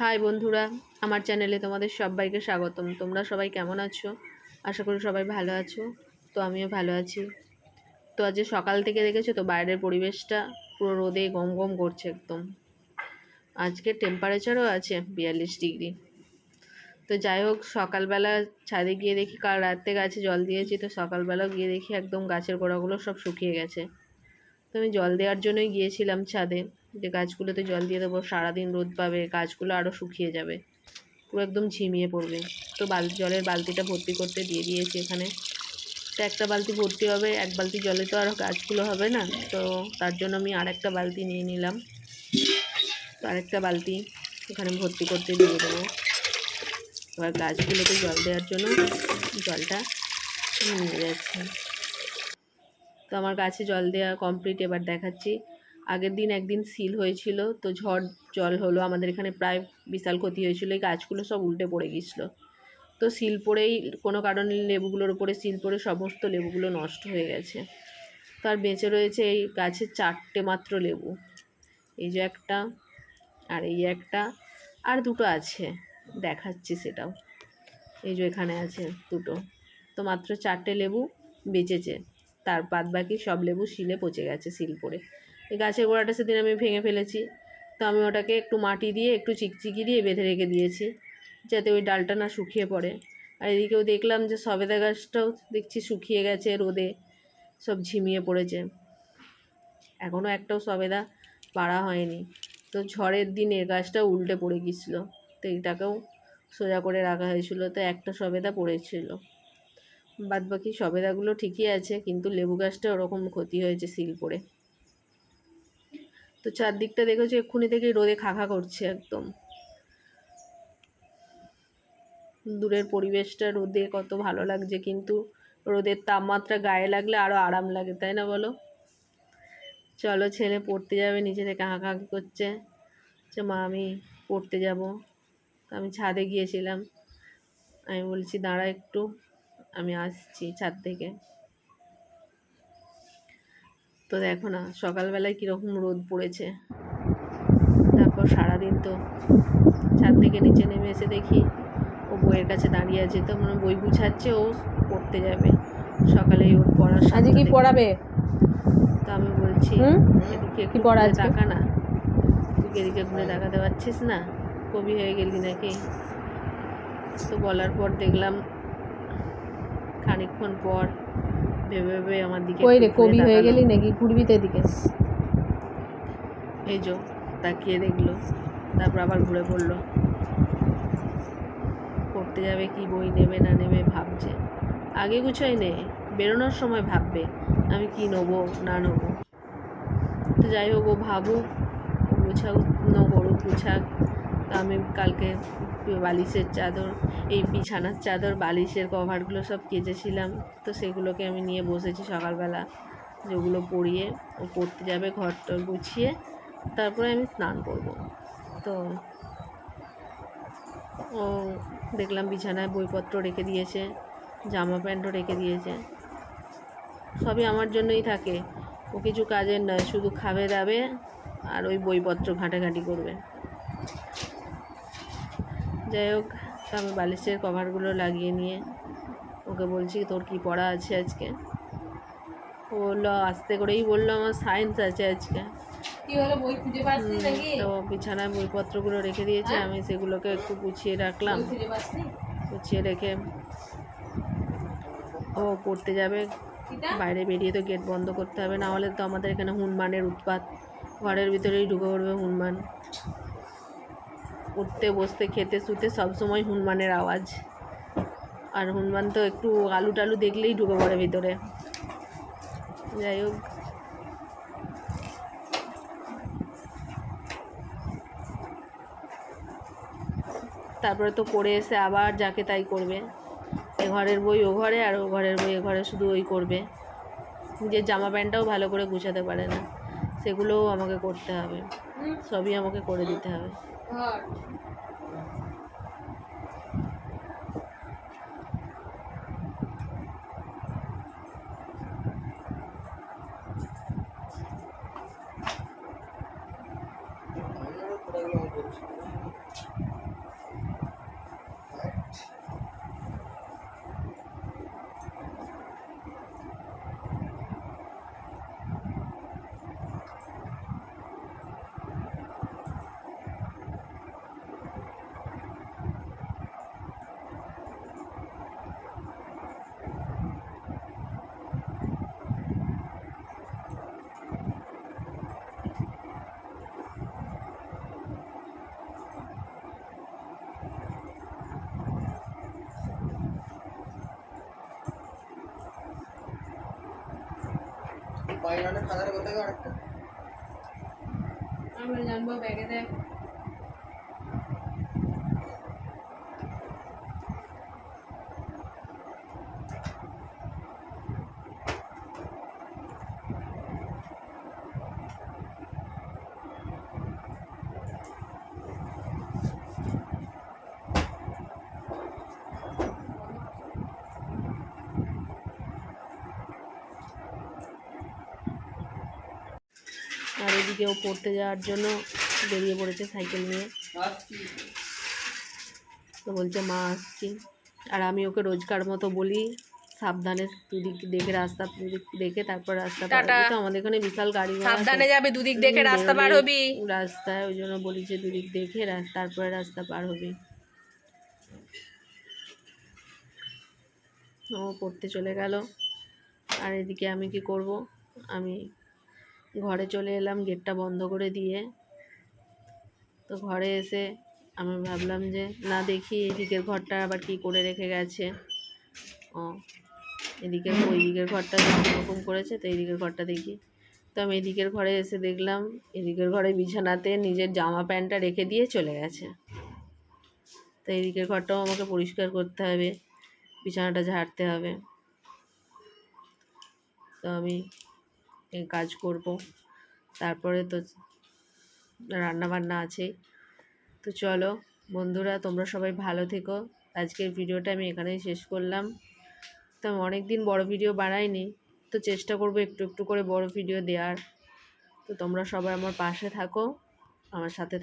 High বন্ধুরা, আমার চ্যানেলে তোমাদের সবাইকে স্বাগতম। তোমরা সবাই কেমন আছো? আশা করি সবাই ভালো আছো। তো আমিও ভালো আছি। তো আজ সকাল থেকে দেখেছ তো, বাইরের পরিবেশটা পুরো রোদে গম গম করছে একদম। আজকে টেম্পারেচারও আছে বিয়াল্লিশ ডিগ্রি। তো যাই হোক, সকালবেলা ছাদে গিয়ে দেখি, কাল রাতে গাছে জল দিয়েছি, তো সকালবেলাও গিয়ে দেখি একদম গাছের গোড়াগুলো সব শুকিয়ে গেছে। তো আমি জল দেওয়ার জন্যই গিয়েছিলাম ছাদে। যে গাছগুলোতে জল দিয়ে দেবো, সারাদিন রোদ পাবে, গাছগুলো আরও শুকিয়ে যাবে। পুরো একদম ঝিমিয়ে পড়বে। তো বাল, জলের বালতিটা ভর্তি করতে দিয়ে দিয়েছি এখানে। তো একটা বালতি ভর্তি হবে, এক বালতি জলে তো আর গাছগুলো হবে না? তো তার জন্য আমি আরেকটা বালতি নিয়ে নিলাম। তো আরেকটা বালতি এখানে ভর্তি করতে দিয়ে দেবো। এবার গাছগুলোতে জল দেওয়ার জন্য জলটা নিয়ে যাচ্ছে। তো আমার গাছে জল দেওয়া কমপ্লিট এবার দেখাচ্ছি। আগের দিন একদিন সিল হয়েছিল, তো ঝড় জল হলো, আমাদের এখানে প্রায় বিশাল ক্ষতি হয়েছিল, এই গাছগুলো সব উল্টে পড়ে গিয়েছিল। তো সিল পড়েই কোনো কারণে লেবুগুলোর উপরে সিল পড়ে সমস্ত লেবুগুলো নষ্ট হয়ে গেছে। তার বেঁচে রয়েছে এই গাছে চারটে মাত্র লেবু। এই যে একটা, আর এই একটা, আর দুটো আছে, দেখাচ্ছি সেটাও। এই যে এখানে আছে দুটো। তো মাত্র চারটে লেবু বেঁচেছে, তার বাদ বাকি সব লেবু শিলে পচে গেছে শিল পড়ে। এই গাছের গোড়াটা সেদিন আমি ভেঙে ফেলেছি। তো আমি ওটাকে একটু মাটি দিয়ে একটু চিকচিকি দিয়ে বেঁধে রেখে দিয়েছি, যাতে ওই ডালটা না শুকিয়ে পড়ে। আর এদিকেও দেখলাম যে সবেদা গাছটাও দেখছি শুকিয়ে গেছে রোদে, সব ঝিমিয়ে পড়েছে। এখনও একটাও সবেদা পাড়া হয়নি। তো ঝড়ের দিনে গাছটা উল্টে পড়ে গিয়েছিল, তো এটাকেও সোজা করে রাখা হয়েছিল, তো একটা সবেদা পড়েছিল। বাদ বাকি সবেদাগুলো ঠিকই আছে, কিন্তু লেবু গাছটা ওরকম ক্ষতি হয়েছে সিল পড়ে তো চারদিকটা দেখেছ এক্ষুনি থেকে রোদে খাখা করছে একদম। দূরের পরিবেশটা রোদে কত ভালো লাগছে, কিন্তু রোদের তাপমাত্রা গায়ে লাগলে আরও আরাম লাগে, তাই না বলো? চলো ছেলে পড়তে যাবে নিচে থেকে হাঁকাহাঁকি করছে। যে মা, আমি পড়তে যাব। আমি ছাদে গিয়েছিলাম। আমি বলছি, দাঁড়া একটু। আমি আসছি ছাদ থেকে। তো দেখো না সকালবেলায় কীরকম রোদ পড়েছে। তারপর সারাদিন তো ছাদ থেকে নিচে নেমে এসে দেখি ও বইয়ের কাছে দাঁড়িয়ে আছে। তো মানে বই গুছাচ্ছে ও পড়তে যাবে। সকালেই ওর পড়ার আজকে কি পড়াবে? তো আমি বলছি এদিকে কি পড়া? তাকা না। তুই এদিকে ঘুরে তাকাতে পারছিস না? কবি হয়ে গেলি নাকি? তো বলার পর দেখলাম খানিকক্ষণ পর ভেবে ভেবে আমার দিকে কই রে কবি হয়ে গেলি নাকি? ঘুরবি তো এদিকে। এই যো তাকিয়ে দেখল তারপর আবার ঘুরে পড়ল পড়তে যাবে কি বই নেবে না নেবে ভাবছে। আগে গুছোই নে বেরোনোর সময় ভাববে আমি কি নেব না নেব। তো যাই হোক ও ভাবুক ও গুছাক ন করুক গুছাক তো আমি কালকে বালিশের চাদর, এই বিছানার চাদর, বালিশের কভারগুলো সব কেচেছিলাম। তো সেগুলোকে আমি নিয়ে বসেছি সকালবেলা যেগুলো পরিয়ে ও পড়তে যাবে ঘরটা গুছিয়ে তারপরে আমি স্নান করব। তো ও দেখলাম বিছানায় বইপত্র রেখে দিয়েছে, জামা প্যান্টও রেখে দিয়েছে। সবই আমার জন্যই থাকে, ও কিছু কাজের নয়, শুধু খাবে দাবে আর ওই বইপত্র ঘাঁটাঘাঁটি করবে। যাই হোক আমি বালিশের কভারগুলো লাগিয়ে নিয়ে ওকে বলছি তোর কি পড়া আছে আজকে? ও বলল আস্তে করেই বলল আমার সায়েন্স আছে আজকে। তো বিছানায় বইপত্রগুলো রেখে দিয়েছে আমি সেগুলোকে একটু গুছিয়ে রাখলাম। গুছিয়ে রেখে ও পড়তে যাবে। বাইরে বেরিয়ে তো গেট বন্ধ করতে হবে না হলে তো আমাদের এখানে হনুমানের উৎপাত। ঘরের ভিতরেই ঢুকে পড়বে হনুমান। উঠতে, বসতে, খেতে, শুতে সবসময় হনুমানের আওয়াজ। আর হনুমান তো একটু আলু টালু দেখলেই ঢুকে পড়ে ভিতরে। যাই হোক। তারপরে তো করে এসে আবার যাকে তাই করবে। এ ঘরের বই ও ঘরে, আর ও ঘরের বই এ ঘরে শুধু ওই করবে। নিজের জামা প্যান্টটাও ভালো করে গুছাতে পারে না। সেগুলোও আমাকে করতে হবে। সবই আমাকে করে দিতে হবে। ঘর বাইরে খাতাটা কোথায় গো আরেকটা আমরা জানব ব্যাগে দেখ আর এদিকে ও পড়তে যাওয়ার জন্য বেরিয়ে পড়েছে সাইকেল নিয়ে। তো বলছে মা আসছি। আর আমি ওকে রোজকার মতো বলি সাবধানে দুদিক দেখে রাস্তা দুদিক দেখে তারপর রাস্তা পার তো আমাদের এখানে বিশাল গাড়ি সাবধানে যাবে দুদিক দেখে রাস্তা পার হবি। রাস্তায় ওই জন্য বলি যে দুদিক দেখে তারপরে রাস্তা পার হবি। ও পড়তে চলে গেল। আর এদিকে আমি কি করব? আমি ঘরে চলে এলাম, গেটটা বন্ধ করে দিয়ে। তো ঘরে এসে আমি ভাবলাম যে, না দেখি এদিকের ঘরটা আবার কি করে রেখে গেছে? ও এদিকের ওই দিকের ঘরটা এরকম করেছে, তো এইদিকের ঘরটা দেখি। তো আমি এদিকের ঘরে এসে দেখলাম, এদিকের ঘরে বিছানাতে নিজের জামা প্যান্টটা রেখে দিয়ে চলে গেছে। তো এদিকের ঘরটাও আমাকে পরিষ্কার করতে হবে, বিছানাটা ঝাড়তে হবে। তো আমি এই কাজ করব। তারপরে তো রান্না বান্না আছে। তো চলো বন্ধুরা, তোমরা সবাই ভালো থেকো। আজকের ভিডিওটা আমি এখানেই শেষ করলাম। তো আমি অনেক দিন বড় ভিডিও বানাইনি, তো চেষ্টা করব একটু একটু করে বড় ভিডিও দেওয়ার। তো তোমরা সবাই আমার পাশে থাকো, আমার সাথে